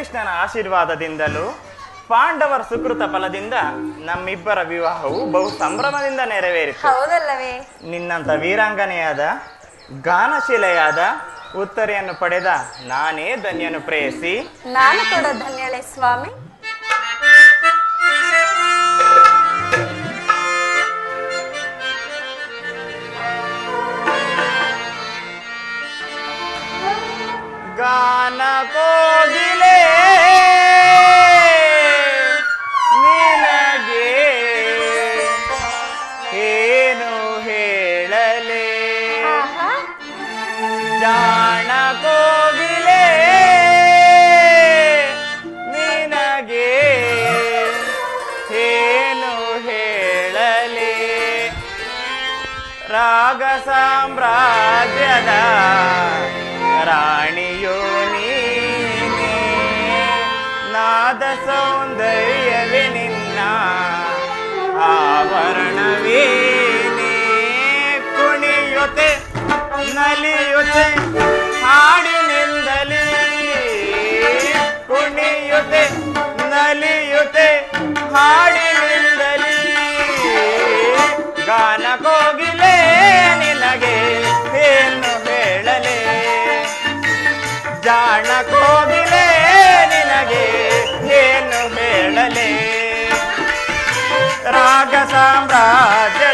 ಶ್ರೀಕೃಷ್ಣನ ಆಶೀರ್ವಾದದಿಂದಲೂ ಪಾಂಡವರ ಸುಕೃತ ಫಲದಿಂದ ನಮ್ಮಿಬ್ಬರ ವಿವಾಹವು ಬಹು ಸಂಭ್ರಮದಿಂದ ನೆರವೇರಿತು. ಹೌದಲ್ಲವೇ? ನಿನ್ನಂತ ವೀರಾಂಗನೆಯಾದ ಗಾನಶಿಲೆಯಾದ ಉತ್ತರೆಯನ್ನು ಪಡೆದ ನಾನೇ ಧನ್ಯನು ಪ್ರೇಯಸಿ. ನಾನು ಕೂಡ ಧನ್ಯಳೆ ಸ್ವಾಮಿ. ಗಾನ ಕೋಗಿಲೇ ತ್ಯಾಗ ಸಾಮ್ರಾಜ್ಯದ ರಾಣಿಯೋ ನೀನೆ. ನಾದ ಸೌಂದರ್ಯವೇ ನಿನ್ನ ಆವರಣವೇನೆ. ಕುಣಿಯುತ್ತೆ ನಲಿಯುತ್ತೆ ಹಾಡಿನಿಂದಲಿ. ಕುಣಿಯುತ್ತೆ ನಲಿಯುತ್ತೆ ಹಾಡಿನಿಂದಲಿ. ಗಾನಕೋ ಕಾರಣ ಕೋಗಿಲೆ ನಿನಗೆ ಏನು ಹೇಳಲೇ? ರಾಗ ಸಾಮ್ರಾಜ್ಯ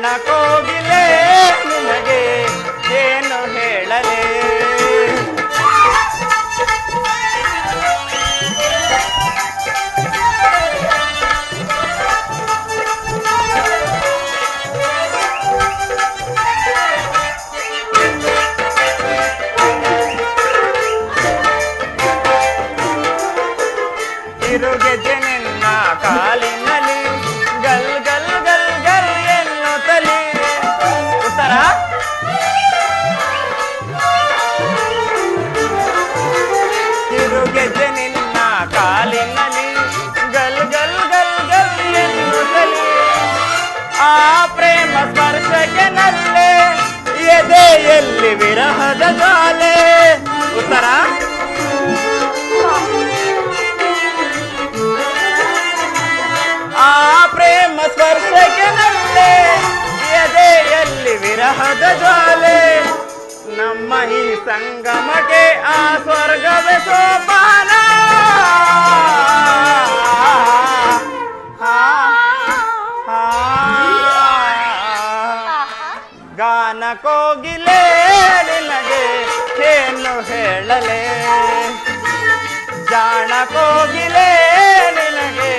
ಬಣ್ಣ ಕೋಗಿಲ తల్లి విరహద జాలే ఉత్తరా ఆ ప్రేమ స్పర్శకి నల్లే ಎದೆ ಎಲ್ಲಿ ವಿರಹದ ಜ್ವಾಲೆ ನಮ್ಮ ಈ ಸಂಗಮಕ್ಕೆ ಆ ಸ್ವರ್ಗವೇ ಸೋಪಾನ ಗಾನ ಕೋಗಿಲೆ ಏನು ಹೇಳಲೆ? ಜಾಣ ಕೋಗಿಲೆ ನಿನಗೆ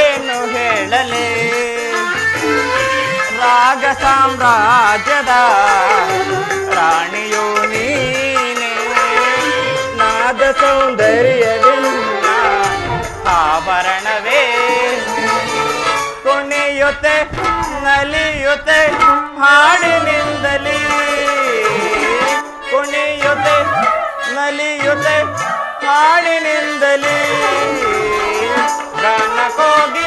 ಏನು ಹೇಳಲೆ? ರಾಗ ಸಾಮ್ರಾಜ್ಯದ ರಾಣಿಯೋ ನೀನೆ. ನಾದ ಸೌಂದರ್ಯವೆಲ್ಲ, ಆಭರಣವೇ. ಕುಣಿಯುತ್ತೆ ನಲಿಯುತ್ತೆ ಹಾಡಿನಿಂದಲೇ. ನಲಿಯುತ್ತೆ ಹಾಡಿನಿಂದಲೇ ಕೋಗಿಲೆ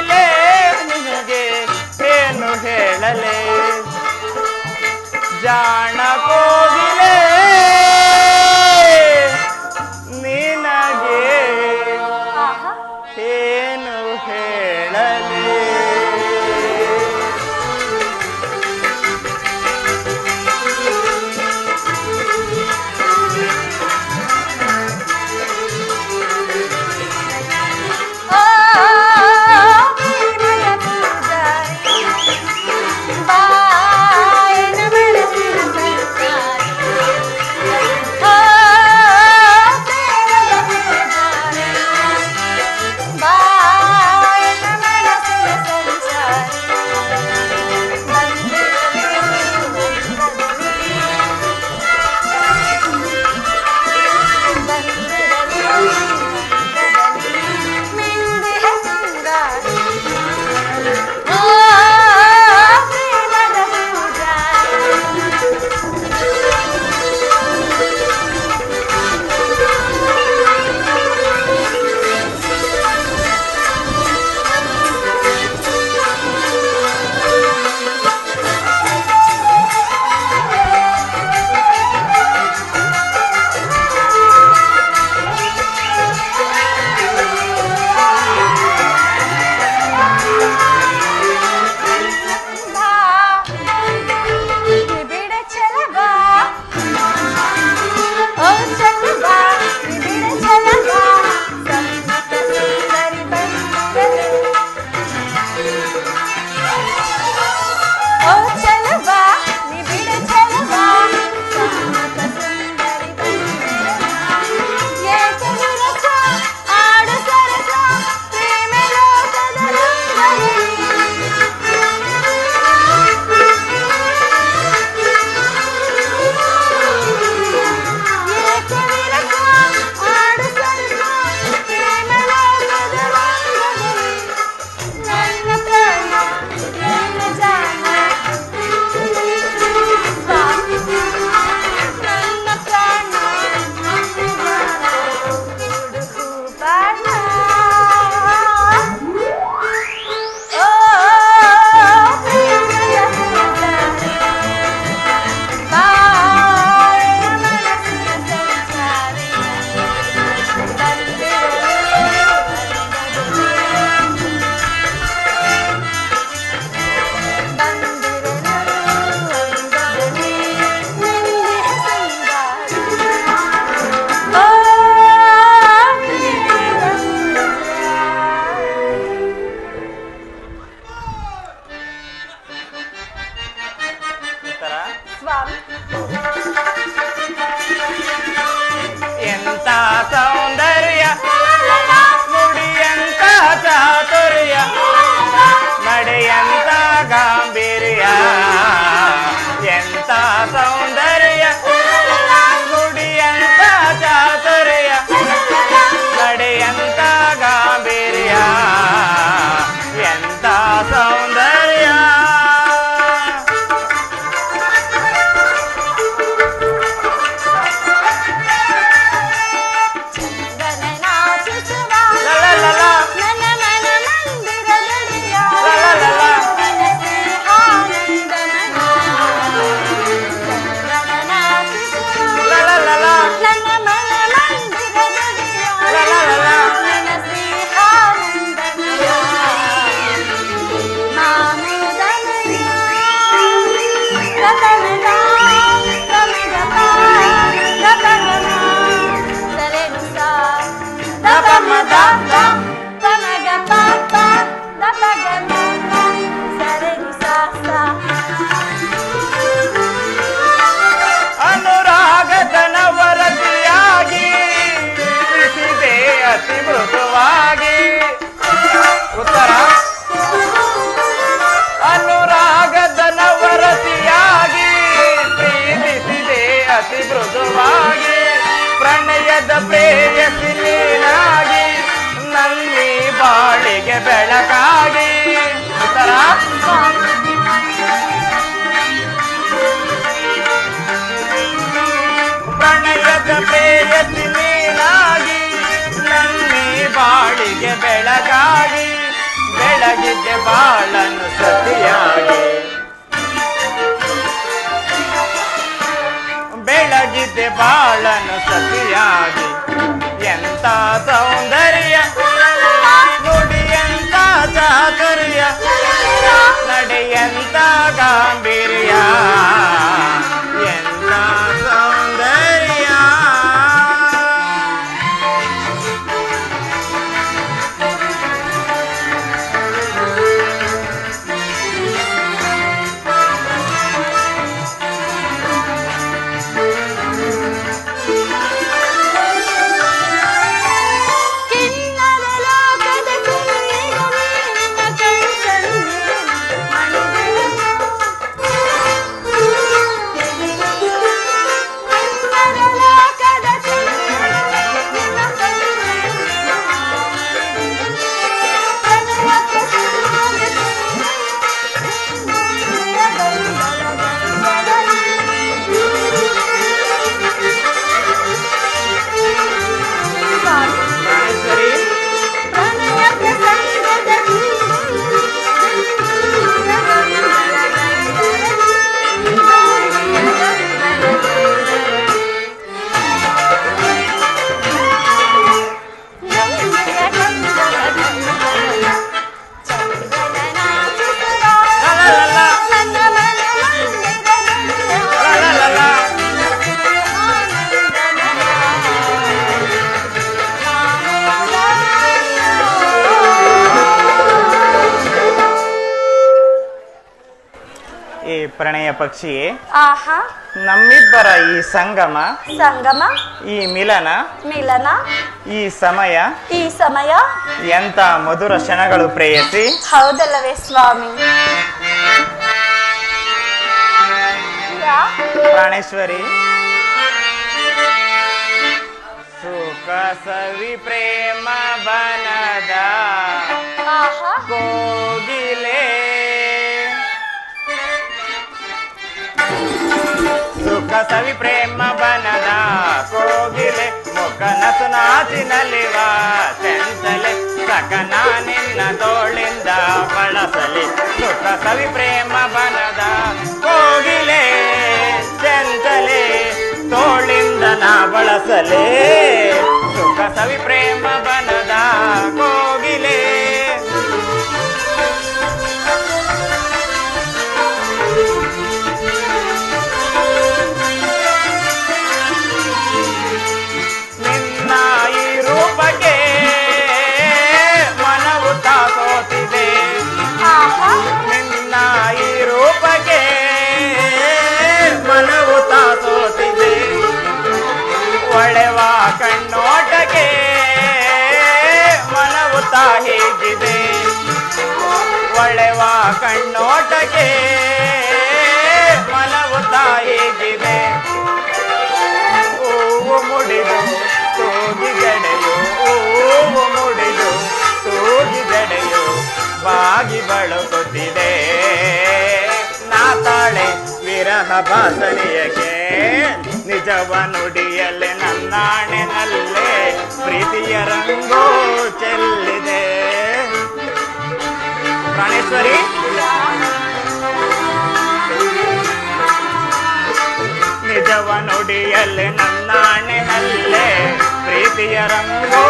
ಬಾಳ ಪ್ರಣಯ ಪಕ್ಷಿಯೇ. ಆಹಾ. ನಮ್ಮಿಬ್ಬರ ಈ ಸಂಗಮ ಸಂಗಮ. ಈ ಮಿಲನ ಮಿಲನ. ಈ ಸಮಯ ಈ ಸಮಯ. ಎಂತ ಮಧುರ ಕ್ಷಣಗಳು ಪ್ರೇಯಸಿ. ಹೌದಲ್ಲವೇ ಸ್ವಾಮಿ? ಪ್ರಾಣೇಶ್ವರಿ. ಸುಖ ಸವಿ ಪ್ರೇಮ ಬನದ. ಕೋಗಿಲೆ ಸುಖ ಸವಿ ಪ್ರೇಮ ಬನದ ಕೋಗಿಲೆ, ಮುಖ ನಸು ನಾಚಿನಲಿವ ಚಂಚಲೆ ಸಕನ ನಿನ್ನ ತೋಳಿಂದ ಬಳಸಲಿ. ಸುಖ ಸವಿ ಪ್ರೇಮ ಬನದ ಕೋಗಿಲೆ, ಚಂಚಲೆ, ತೋಳಿಂದ ನಾ ಬಳಸಲೇ. ಸುಖ ಸವಿ ಪ್ರೇಮ ಕಣ್ಣೋಟಕ್ಕೆ ಮನವು ತಾ ಹೀಗಿದೆ ಹೂವು ಮುಡಿದು ತೂಗಿ ಜಡೆಯು ಹೂವು ಮುಡಿದು ತೂಗಿ ಜಡೆಯು ಬಾಗಿ ಬಳಕುತ್ತಿದೆ ನಾತಾಳೆ ವಿರಹ ಬಾಸರಿಯಗೆ ನಿಜವ ನುಡಿಯಲ್ಲೇ ನನ್ನಾಣೆನಲ್ಲೇ ಪ್ರೀತಿಯ ರಂಗೋ ಚೆಲ್ಲಿದೆ. ಪ್ರಾಣೇಶ್ವರಿ. ನಿಜವ ನುಡಿಯಲ್ಲಿ ನನ್ನಾಣೆನಲ್ಲೇ ಪ್ರೀತಿಯ ರಂಗೋ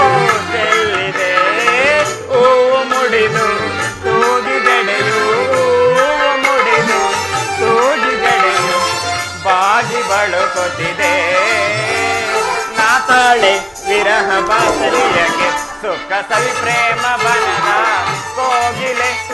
ಹೂವು ಮುಡಿದು ಓ ಮುಡಿದು ಜಡೆಯು, ಬಾಗಿ ಬಳುಕುತ್ತಿದೆ ನಾತಾಳೆ ವಿರಹ ಬಾಸರಿಯಗೆ ಸುಖ ಸವಿ ಪ್ರೇಮ ಬನದ ಕೋಗಿಲೆ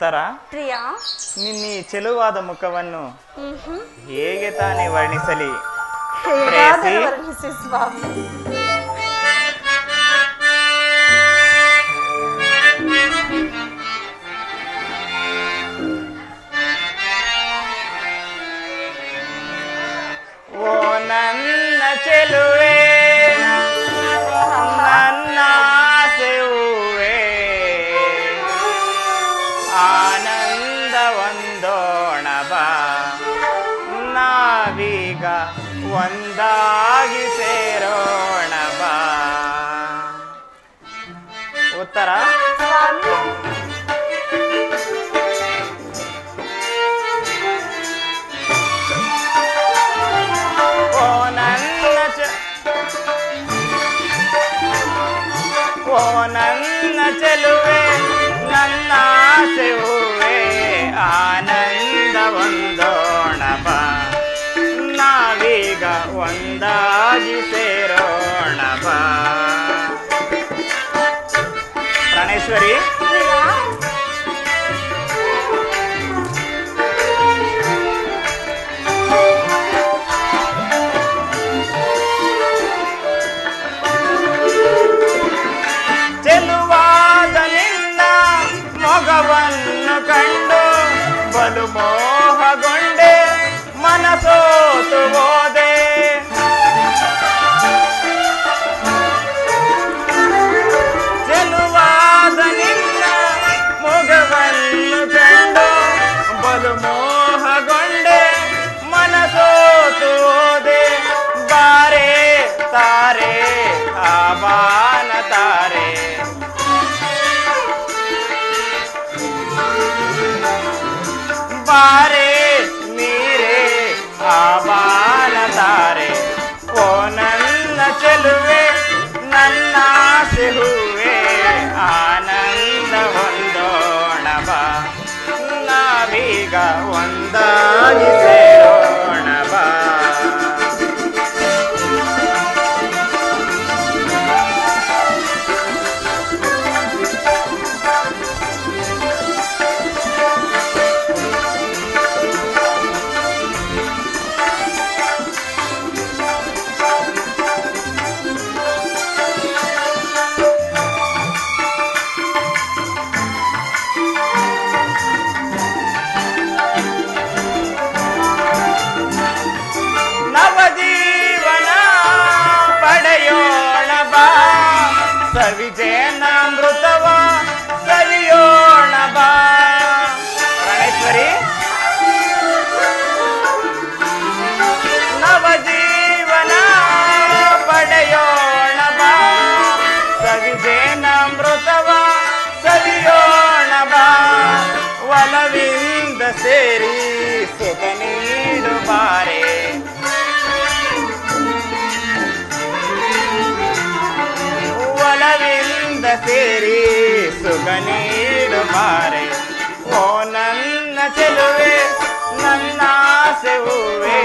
ತರ ಪ್ರಿಯಾ? ನಿನ್ನ ಈ ಚೆಲುವಾದ ಮುಖವನ್ನು ಹೇಗೆ ತಾನೇ ವರ್ಣಿಸಲಿ? ಹೇಗಾದರೂ ಪ್ರೇಯಸಿ? ಸ್ವಾಮಿ. ಓ ನನ್ನ ಚೆಲುವೆ. వస్తారా? ఓ నన్న ఓ నన్న చెలువే ऐश्वरी ಆಸೆ ಹೂವೇ ಆನಂದ ಹೊಂದೋಣವ ನಾವೀಗ ಒಂದಾಗಿ ಸೇರೋ ವಿಜಯನಾಮೃತ ಸುಗನೀಡು ಮಾರೆ. ಓ ನನ್ನ ಚೆಲುವೆ ನನ್ನಾಸೆ ಹೂವೆ.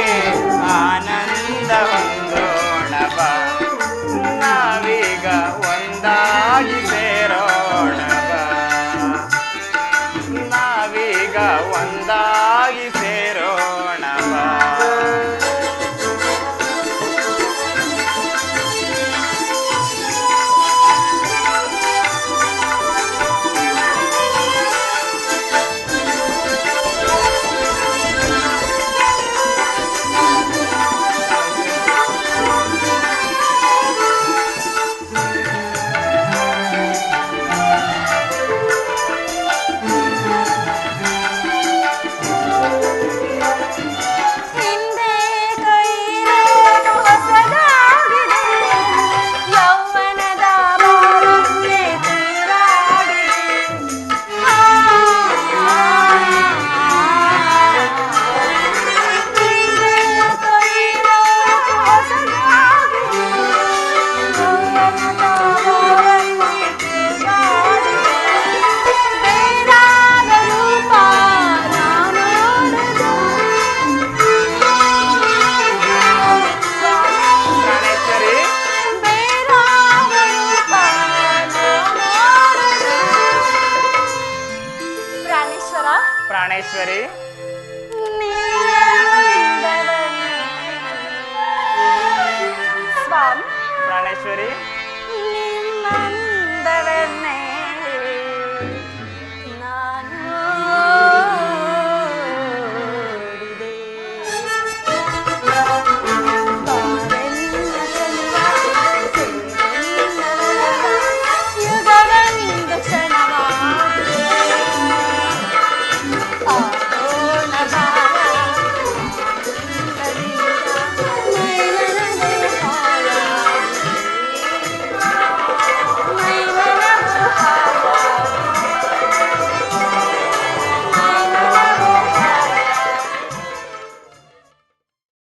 Rameshwari.